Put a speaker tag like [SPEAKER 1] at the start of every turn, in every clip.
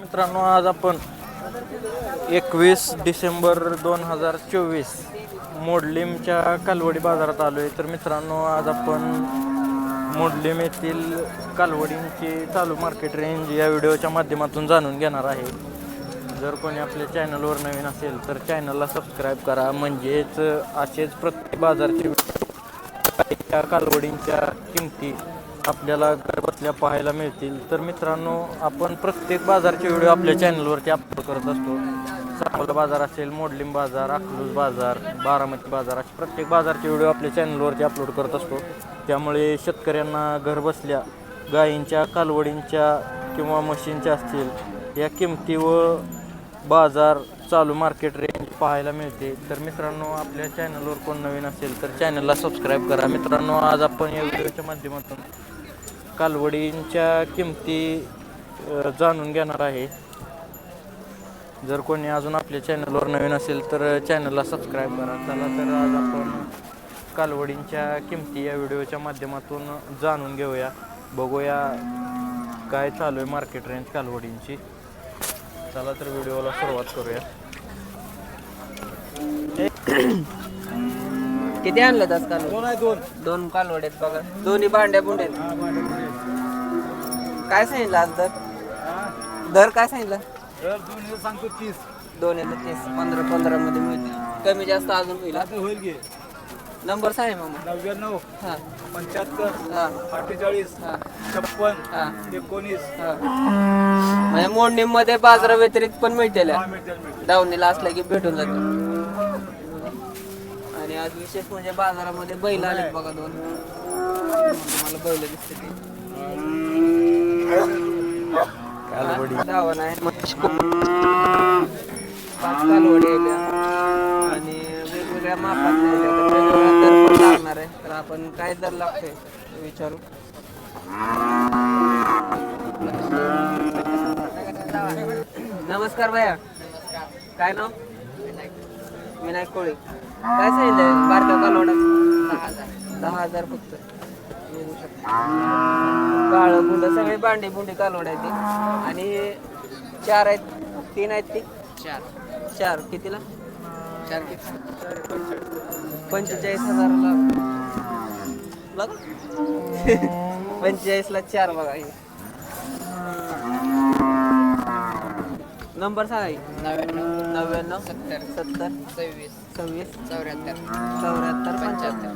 [SPEAKER 1] मित्रांनो आज आपण एकवीस डिसेंबर दोन हजार चोवीस मोडलिमच्या कालवडी बाजारात आलो आहे तर मित्रांनो आज आपण मोडलीम येथील कालवडींची चालू मार्केट रेंज या व्हिडिओच्या माध्यमातून जाणून घेणार आहे. जर कोणी आपल्या चॅनलवर नवीन असेल तर चॅनलला सबस्क्राईब करा. म्हणजेच असेच प्रत्येक बाजारचे त्या कालवडींच्या किमती आपल्याला घरबसल्या पाहायला मिळतील. तर मित्रांनो आपण प्रत्येक बाजारचे व्हिडिओ आपल्या चॅनलवरती अपलोड करत असतो. सांगोला बाजार असेल मोडलिम बाजार अकलूज बाजार बारामती बाजार असे प्रत्येक बाजारचे व्हिडिओ आपल्या चॅनलवरती अपलोड करत असतो. त्यामुळे शेतकऱ्यांना घरबसल्या गायींच्या कालवडींच्या किंवा म्हशींच्या असतील या किमती व बाजार चालू मार्केट रेंज पाहायला मिळते. तर मित्रांनो आपल्या चॅनलवर कोण नवीन असेल तर चॅनलला सबस्क्राईब करा. मित्रांनो आज आपण या व्हिडिओच्या माध्यमातून कालवडींच्या किमती जाणून घेणार आहे. जर कोणी अजून आपल्या चॅनलवर नवीन असेल तर चॅनलला सबस्क्राईब करा. चला तर आज आपण कालवडींच्या किमती या व्हिडिओच्या माध्यमातून जाणून घेऊया. बघूया काय चालू आहे मार्केट रेंज कालवडींची. चला तर व्हिडिओला सुरुवात करूया.
[SPEAKER 2] किती आणलं दस कालवड?
[SPEAKER 3] दोन आहे दोन.
[SPEAKER 2] दोन कालवड आहेत बघा. दोन्ही भांड्या बुंड्या आहेत.
[SPEAKER 3] हा भांडे.
[SPEAKER 2] काय सांगितलं आज दर? दर काय सांगितलं?
[SPEAKER 3] तर दोन हे सांगतो तीस.
[SPEAKER 2] दोन येतं तीस. पंधरा पंधरा मध्ये मिळतील. कमी जास्त अजून होईल?
[SPEAKER 3] आता होईल घे
[SPEAKER 2] नंबर सांग मामा.
[SPEAKER 3] नव्याण्णव
[SPEAKER 2] हा.
[SPEAKER 3] पंच्याहत्तर
[SPEAKER 2] हा.
[SPEAKER 3] अठ्ठेचाळीस
[SPEAKER 2] हा.
[SPEAKER 3] छप्पन
[SPEAKER 2] हा.
[SPEAKER 3] एकोणीस.
[SPEAKER 2] हा. म्हणजे मोडणी मध्ये बाजारा व्यतिरिक्त पण मिळतील
[SPEAKER 3] हा? मिळतील मिळतील.
[SPEAKER 2] दावणीला असलं की भेटून जाते आणि आज विशेष म्हणजे बाजारामध्ये बैल आलेत बघा दोन. मला बैल दिसते ते
[SPEAKER 1] कालवडी
[SPEAKER 2] धावण आहे. पाच कालवडी आहेत. त्या. आणि वेगवेगळ्या मापात दर लागणार आहे. तर आपण काय दर लागतोय विचारू. नमस्कार भैया. काय नाव? विनायक कोळी. काय सांगितलंय? बारक्या कालवडा दहा हजार. फक्त. बघू शकता. काळ बुंड सगळे बांडी बुंडी कालवड आहे ती. आणि चार आहेत. तीन आहेत ती. चार. चार. कितीला? चार किती? पंचेचाळीस हजाराला. बघ. पंचेचाळीसला चार बघा हे. नंबर सांगा की. नव्याण्णव सत्तर. सत्तर. सव्वीस. सव्वीस. चौऱ्याहत्तर. चौऱ्याहत्तर पंच्याहत्तर.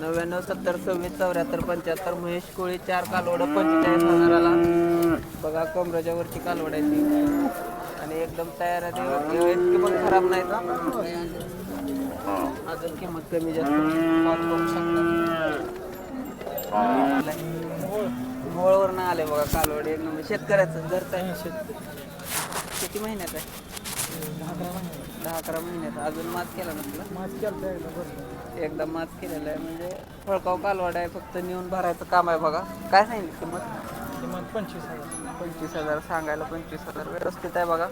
[SPEAKER 2] नव्याण्णव सत्तर सव्वीस चौऱ्याहत्तर पंच्याहत्तर. महेश कोळी चार कालवड पंचेचाळीस हजाराला. बघा कमराच्या वरची कालवड आहे ती. आणि एकदम तयार आहे व्यवस्थित किंमत खराब नाही अजून किंमत कमी जास्त. शकता. मोळवरनं आले बघा कालवड. एक नंबर. शेतकऱ्याचं घरचं आहे शेत किती महिन्यात आहे? दहा अकरा महिन्यात. अजून मात केला नसला
[SPEAKER 3] मास केलं एकदा बरं.
[SPEAKER 2] एकदा मात केलेला आहे. म्हणजे फळकाव कालवाड आहे. फक्त नेऊन भरायचं काम आहे बघा. काय सांगितलं किंमत?
[SPEAKER 3] किंमत पंचवीस हजार.
[SPEAKER 2] पंचवीस हजार. सांगायला पंचवीस हजार. व्यवस्थित आहे बघा.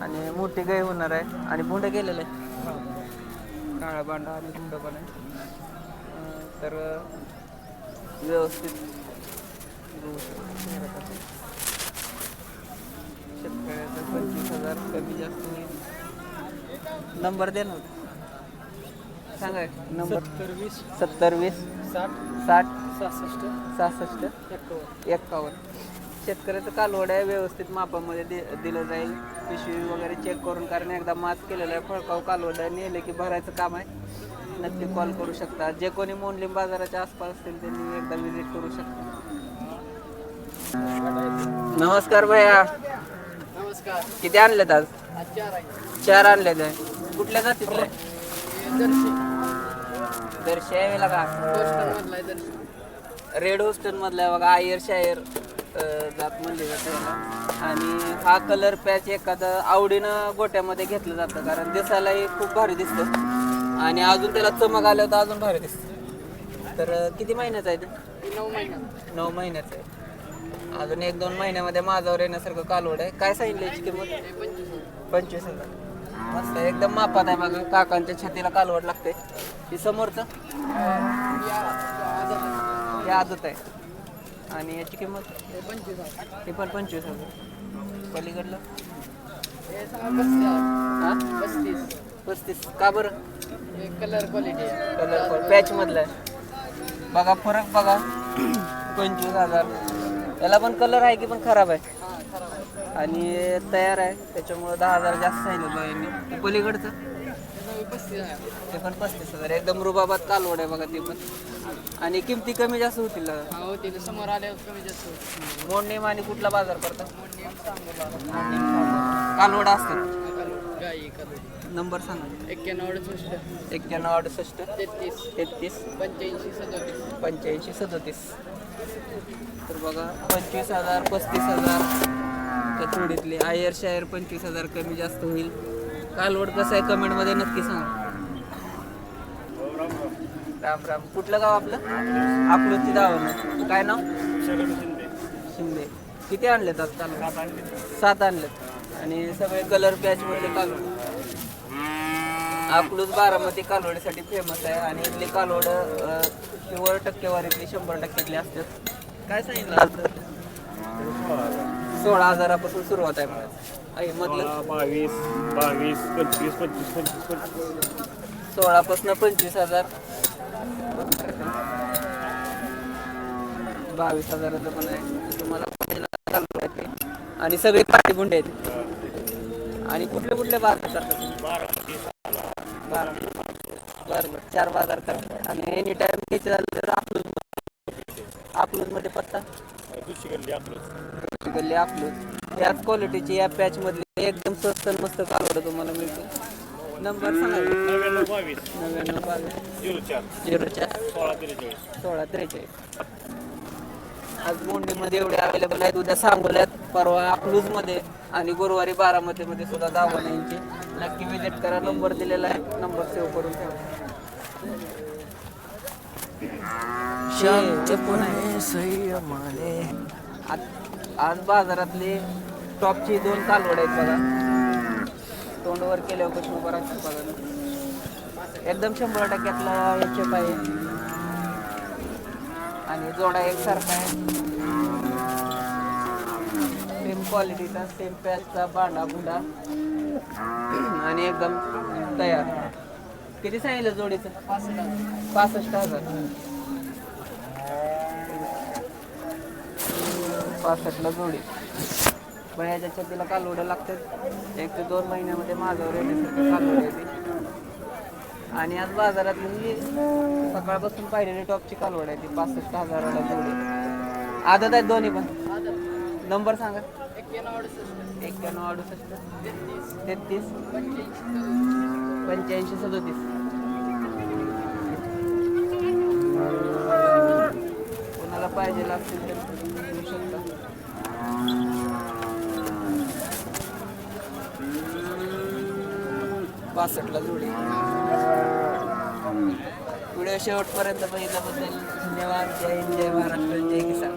[SPEAKER 2] आणि मोठी गाय होणार आहे. आणि बुंड गेलेलं आहे.
[SPEAKER 3] हा.
[SPEAKER 2] काळा बांडा आणि बुंड पण आहे. अं, तर व्यवस्थित बघू शकता. शेतकऱ्याचं पंचवीस हजार कमी जास्त होईल नंबर दे ना. सांगा. नंबर.
[SPEAKER 3] सत्तर वीस
[SPEAKER 2] सत्तर वीस
[SPEAKER 3] साठ.
[SPEAKER 2] साठ.
[SPEAKER 3] सहासष्ट.
[SPEAKER 2] सहासष्ट. एक्कावन्न शेतकऱ्याचं कालवड आहे व्यवस्थित मापामध्ये दि दिलं जाईल. पिशवी वगैरे चेक करून कारण एकदा मास केलेलं आहे फळकाव कालवड आहे नेलं की भरायचं काम आहे. नक्की कॉल करू शकता. जे कोणी मोंडलिम बाजाराच्या आसपास असतील त्यांनी एकदा विजिट करू शकता. नमस्कार भैया.
[SPEAKER 3] नमस्कार.
[SPEAKER 2] किती आणलेत आज?
[SPEAKER 3] चार
[SPEAKER 2] आणलेत आहे कुठल्या जातीतले दर्शी. आहे का रेड होस्टन मधला बघा आयर शायर अं, जात म्हणली जाते याला. आणि हा कलर पॅच एखादं आवडीनं गोट्यामध्ये घेतलं जातं कारण दिसायलाही खूप भारी दिसतं. आणि अजून त्याला चमक आलं तर अजून भारी दिसतं. तर अं, किती महिन्याचं आहे ते?
[SPEAKER 3] नऊ
[SPEAKER 2] महिन्याचं आहे. अजून एक दोन महिन्यामध्ये माझ्यावर येण्यासारखं कालवड आहे. काय सांगितलं याची किंमत? पंचवीस हजार. मस्त एकदम मापात आहे बघा. काकांच्या छातीला कालवड लागते. ही समोरचं. हे आदत आहे. आणि याची किंमत?
[SPEAKER 3] पंचवीस हजार
[SPEAKER 2] हे पण पंचवीस हजार. पलीकडलं?
[SPEAKER 3] पस्तीस पस्तीस.
[SPEAKER 2] का बरं?
[SPEAKER 3] हे कलर क्वालिटी आहे
[SPEAKER 2] कलर पॅच मधला आहे. बघा फरक बघा. पंचवीस हजार. याला पण कलर आहे की पण खराब आहे? आणि तयार आहे. त्याच्यामुळे दहा हजार जास्त सांगितलं यांनी पलीकडचं? ते पण पस्तीस हजार. एकदम रुबाबात कालवड आहे बघा ते पण. आणि किमती कमी जास्त होतील.
[SPEAKER 3] हा समोर आल्यावर कमी जास्त
[SPEAKER 2] मोडणीम आणि कुठला बाजार पडता?
[SPEAKER 3] मोठी सांगोला
[SPEAKER 2] कालवड असतात
[SPEAKER 3] कलर
[SPEAKER 2] नंबर सांगा.
[SPEAKER 3] एक्क्याण्णव अडुसष्ट.
[SPEAKER 2] एक्क्याण्णव अडुसष्ट.
[SPEAKER 3] तेहतीस.
[SPEAKER 2] तेहतीस.
[SPEAKER 3] पंच्याऐंशी सदोतीस.
[SPEAKER 2] पंच्याऐंशी सदोतीस. तर बघा पंचवीस हजार पस्तीस हजार. त्या थोडीतली आयर शायर पंचवीस हजार कमी जास्त होईल. कालवड कसं आहे कमेंटमध्ये नक्की सांगा. राम राम. कुठलं गाव आपलं? आपलं ती दावण काय नाव? शिंदे. किती आणलेत आज कालवड? सात आणलेत. आणि सगळे कलर पॅच मधले कालवड. अकलूज बारामती कालवडीसाठी फेमस आहे. आणि इथली कालवड प्युअर टक्केवारीतली शंभर टक्क्यातली असतात. काय सांगितलं? सोळा हजारापासून सुरुवात आहे मला आहे मधलं?
[SPEAKER 4] बावीस बावीस पंचवीस पंचवीस पंचवीस पंचवीस.
[SPEAKER 2] सोळापासून पंचवीस हजार. बावीस हजाराचं पण आहे. तुम्हाला चालू आहे ते. आणि सगळे पाठी बुंडे आहेत. आणि कुठले कुठले बाजार करतात? बारा. बरं बरं चार बाजार करतात. आणि एनी टाइम घ्यायचं झालं तर अकलूज अकलूजमध्ये पत्ता?
[SPEAKER 4] दुसरी गल्ली आपलं
[SPEAKER 2] गल्ली अकलूज याच क्वालिटीची या पॅच मधली एकदम स्वस्त आणि मस्त कालवड तुम्हाला मिळते. नंबर सांगा.
[SPEAKER 4] नव्याण्णव बावीस.
[SPEAKER 2] नव्याण्णव बावीस
[SPEAKER 4] झिरो चार.
[SPEAKER 2] झिरो चार
[SPEAKER 4] सोळा त्रेचाळीस.
[SPEAKER 2] सोळा त्रेचाळीस आज मोंडीमध्ये एवढे अवेलेबल आहेत. उद्या सांगोल्यात परवा अकलूजमध्ये आणि गुरुवारी बारामतीमध्ये सुद्धा दावण यांची. नक्की विजिट करा. नंबर दिलेला आहे. नंबर सेव्ह करून ठेवा.
[SPEAKER 1] संयमाने
[SPEAKER 2] आज- आज बाजारातले टॉपची दोन कालवड आहेत बघा. तोंडवर केल्यावर कशी उभं राहतात बघा एकदम शंभर टक्क्यातला एच आहे. आणि जोडा एकसारखा आहे. सेम क्वालिटीचा सेम पॅचचा बांडा बुंडा आणि एकदम तयार. किती सांगितलं जोडीचं? पासष्ट हजार. पासष्टला जोडी. बयाच्या तिला कालवडं लागतात एक ते दोन महिन्यामध्ये माझ्यावर येण्यासारखं कालवड येते. आणि आज बाजारात म्हणजे सकाळपासून पाहिलेली टॉपची कालवड आहे ती पासष्ट हजाराला जोडी. आदत आहेत दोन्ही पण. नंबर सांगा.
[SPEAKER 3] एक्क्याण्णव अडुसष्ट. तेहतीस.
[SPEAKER 2] तेहतीस
[SPEAKER 3] पंच्याऐंशी
[SPEAKER 2] पंच्याऐंशी सदोतीस. कोणाला पाहिजे लागतील तर घेऊ शकता बासष्टला जोडी. व्हिडिओ शेवटपर्यंत बघितल्याबद्दल धन्यवाद. जय हिंद जय महाराष्ट्र जय किसान.